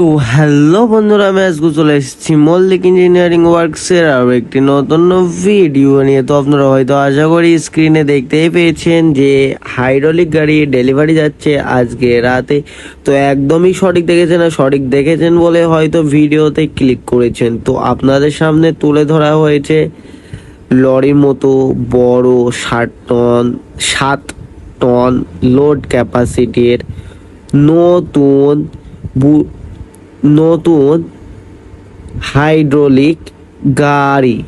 তো হ্যালো বন্ধুরা, আমি আজকে চলে এসেছি মল্লিক ইঞ্জিনিয়ারিং ওয়ার্কসের আরও একটি নতুন ভিডিও নিয়ে। তো আপনারা হয়তো আশা করি স্ক্রিনে দেখতেই পেয়েছেন যে হাইড্রোলিক গাড়ি ডেলিভারি যাচ্ছে আজকে রাতে। তো একদমই সঠিক দেখেছেন আর সঠিক দেখেছেন বলে হয়তো ভিডিওতে ক্লিক করেছেন। তো আপনাদের সামনে তুলে ধরা হয়েছে লরির মতো বড় ষাট টন, সাত টন লোড ক্যাপাসিটির নতুন নতুন হাইড্রোলিক গাড়ি।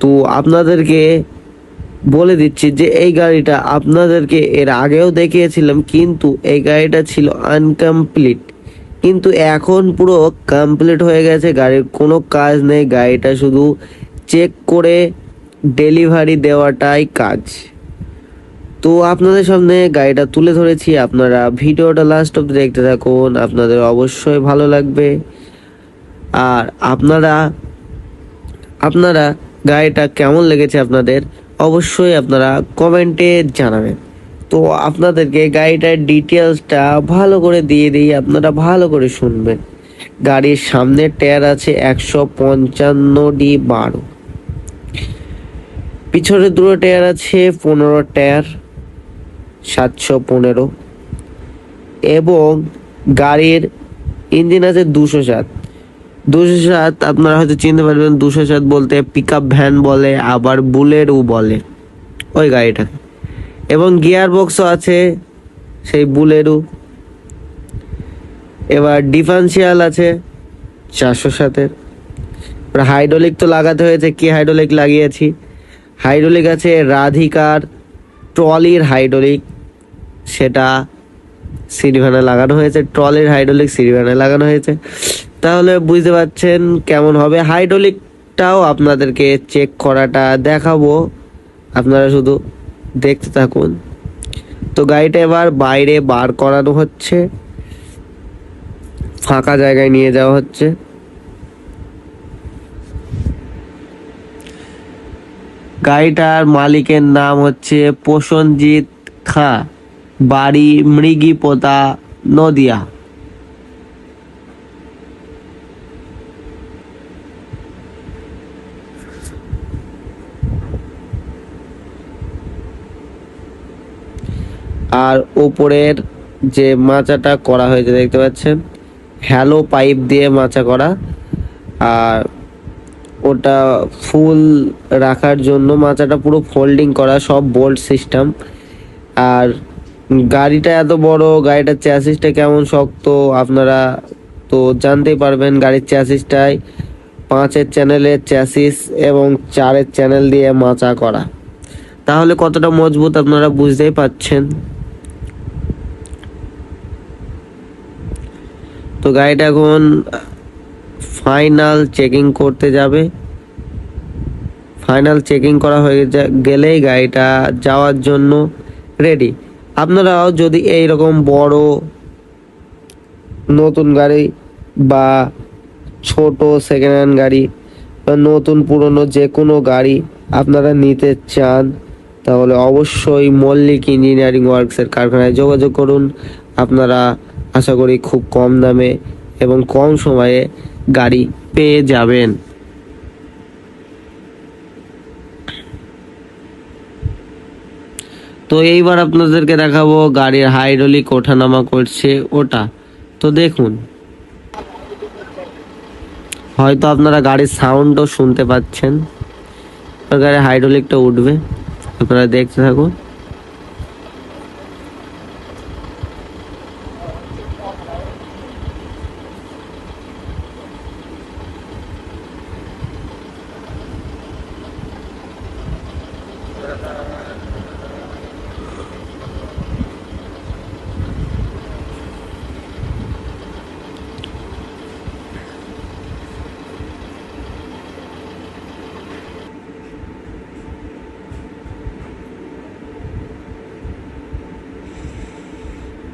তো আপনাদেরকে বলে দিচ্ছি যে এই গাড়িটা আপনাদেরকে এর আগেও দেখিয়েছিলাম, কিন্তু এই গাড়িটা ছিল আনকমপ্লিট কিন্তু এখন পুরো কমপ্লিট হয়ে গেছে, গাড়ির কোনো কাজ নেই, গাড়িটা শুধু চেক করে ডেলিভারি দেওয়াটাই কাজ। তো আপনাদের সামনে গাড়িটা তুলে ধরেছি, আপনারা ভিডিওটা লাস্ট অব্দি দেখতে থাকুন, আপনাদের অবশ্যই ভালো লাগবে। আর আপনারা আপনারা গাড়িটা কেমন লেগেছে আপনাদের, অবশ্যই আপনারা কমেন্টে জানাবেন। তো আপনাদেরকে গাড়িটার ডিটেলসটা ভালো করে দিয়ে দিই, আপনারা ভালো করে শুনবেন। গাড়ির সামনের টায়ার আছে একশো পঞ্চান্ন ডি বারো। পিছনে দুটো টায়ার আছে, পনেরো টায়ার সাতশো পনেরো এবং গাড়ির ইঞ্জিন আছে দুশো সাত। দুশো সাত আপনারা হয়তো চিনতে পারবেন, দুশো সাত বলতে পিক আপ ভ্যান বলে, আবার বুলেরও বলে, ওই গাড়িটাকে এবং গিয়ার বক্সও আছে সেই বুলেরও এবার ডিফারেন্সিয়াল আছে চারশো সাতের। এবার হাইড্রোলিক তো লাগাতে হয়েছে, কি হাইড্রোলিক লাগিয়েছি? হাইড্রোলিক আছে রাধিকার ট্রলির হাইড্রোলিক সেটা সিরিভানে লাগানো হয়েছে, ট্রলির হাইড্রোলিক সিরিভানে লাগানো হয়েছে। তাহলে বুঝতে পারছেন কেমন হবে। হাইড্রোলিকটাও আপনাদেরকে চেক করাটা দেখাবো। আপনারা শুধু দেখতে থাকুন। তো গাড়িটা এবার বাইরে বার করানো হচ্ছে। ফাঁকা জায়গায় নিয়ে যাওয়া হচ্ছে। গাড়িটার মালিকের নাম হচ্ছে প্রসেনজিৎ খাঁ। বাড়ি মৃগীপোতা নদিয়া। আর ওপরের যে মাচাটা করা হয়েছে, দেখতে পাচ্ছেন? হ্যালো পাইপ দিয়ে মাচা করা। আর ওটা ফুল রাখার জন্য মাচাটা পুরো ফোল্ডিং করা, সব বোল্ট সিস্টেম। আর গাড়িটা এত বড়, গাড়িটার চ্যাসিসটা কেমন শক্ত, আপনারা তো জানতেই পারবেন গাড়ির চ্যাসিসটাই পাঁচের চ্যানেলের চ্যাসিস এবং চারের চ্যানেল দিয়ে মাচা করা। তাহলে কতটা মজবুত আপনারা বুঝতেই পাচ্ছেন? তো গাড়িটা এখন ফাইনাল চেকিং করতে যাবে। ফাইনাল চেকিং করা হয়ে গেলেই গাড়িটা যাওয়ার জন্য রেডি আপনারাও যদি এই রকম বড় নতুন গাড়ি বা ছোট সেকেন্ড হ্যান্ড গাড়ি বা নতুন পুরনো যে কোনো গাড়ি আপনারা নিতে চান, তাহলে অবশ্যই মল্লিক ইঞ্জিনিয়ারিং ওয়ার্কসের কারখানায় যোগাযোগ করুন। আপনারা আশা করি খুব কম দামে এবং কম সময়ে গাড়ি পেয়ে যাবেন। তো এইবার আপনাদেরকে দেখাবো গাড়ির হাইড্রোলিক ওঠানামা করছে ওটা। তো দেখুন। হয়তো আপনারা গাড়ির সাউন্ডও শুনতে পাচ্ছেন। গাড়ির হাইড্রোলিকটা উঠবে। আপনারা দেখতে থাকুন।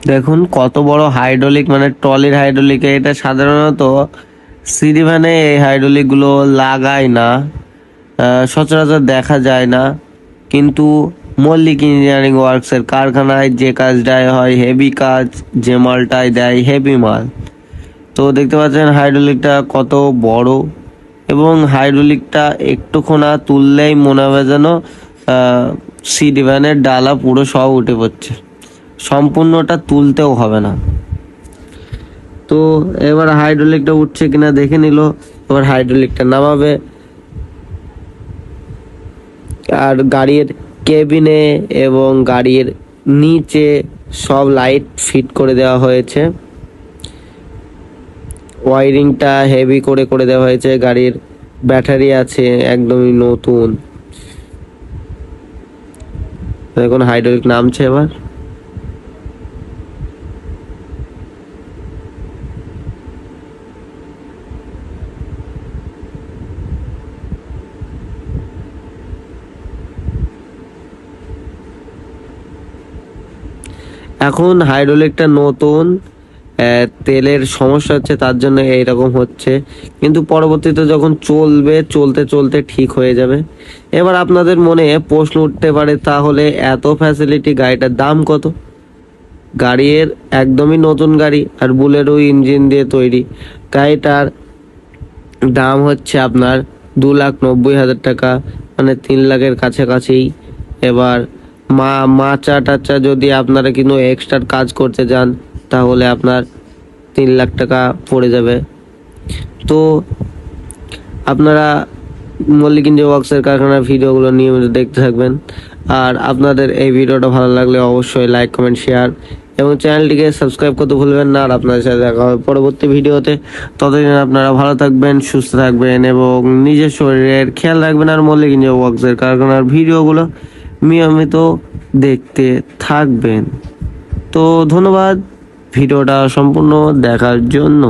দেখুন, কত বড় হাইড্রোলিক মানে ট্রলির হাইড্রোলিক এটা সাধারণত সিডি ভ্যানে এই হাইড্রোলিকগুলো লাগায় না। সচরাচর দেখা যায় না। কিন্তু মল্লিক ইঞ্জিনিয়ারিং ওয়ার্কসের কারখানায় যে কাজটাই হয় হেভি কাজ, যে মালটাই দেয় হেভি মাল। তো দেখতে পাচ্ছেন হাইড্রোলিকটা কত বড়। এবং হাইড্রোলিকটা একটুখানা তুললেই মনে হবে যেন সি ডিভাইনের ডালা পুরো সব উঠে পড়ছে। সম্পূর্ণটা তুলতেও হবে না। তো এবার হাইড্রোলিকটা উঠছে কিনা দেখে নিল, এবার হাইড্রোলিকটা নামাবে। আর গাড়ির কেবিনে এবং গাড়ির নিচে সব লাইট ফিট করে দেওয়া হয়েছে। ওয়ারিংটা হেভি করে করে দেওয়া হয়েছে, গাড়ির ব্যাটারি আছে একদমই নতুন। এখন হাইড্রোলিক নামছে এবার। এখন হাইড্রোলিকটা নতুন তেলের সমস্যা হচ্ছে তার জন্য এইরকম হচ্ছে। কিন্তু পরবর্তীতে যখন চলবে, চলতে চলতে ঠিক হয়ে যাবে। এবার আপনাদের মনে প্রশ্ন উঠতে পারে, তাহলে এত ফ্যাসিলিটি গাড়িটার দাম কত? গাড়ির একদমই নতুন গাড়ি আর বুলেরও ইঞ্জিন দিয়ে তৈরি। গাড়িটার দাম হচ্ছে আপনার দু লাখ নব্বই হাজার টাকা মানে তিন লাখের কাছাকাছি। এবার মা মাচা টাচা যদি আপনারা কিন্তু এক্সট্রা কাজ করতে যান, তাহলে আপনার তিন লাখ টাকা পড়ে যাবে। তো আপনারা মল্লিক ইন্ডিয়া ওয়ার্কসের কারখানার ভিডিওগুলো নিয়মিত দেখতে থাকবেন। আর আপনাদের এই ভিডিওটা ভালো লাগলে অবশ্যই লাইক কমেন্ট শেয়ার এবং চ্যানেলটিকে সাবস্ক্রাইব করতে ভুলবেন না। আর আপনাদের সাথে দেখা হবে পরবর্তী ভিডিওতে। ততদিন আপনারা ভালো থাকবেন, সুস্থ থাকবেন এবং নিজের শরীরের খেয়াল রাখবেন। আর মল্লিক ইন্ডিয়া ওয়ার্কসের কারখানার ভিডিওগুলো নিয়মিত দেখতে থাকবেন। তো ধন্যবাদ ভিডিওটা সম্পূর্ণ দেখার জন্য।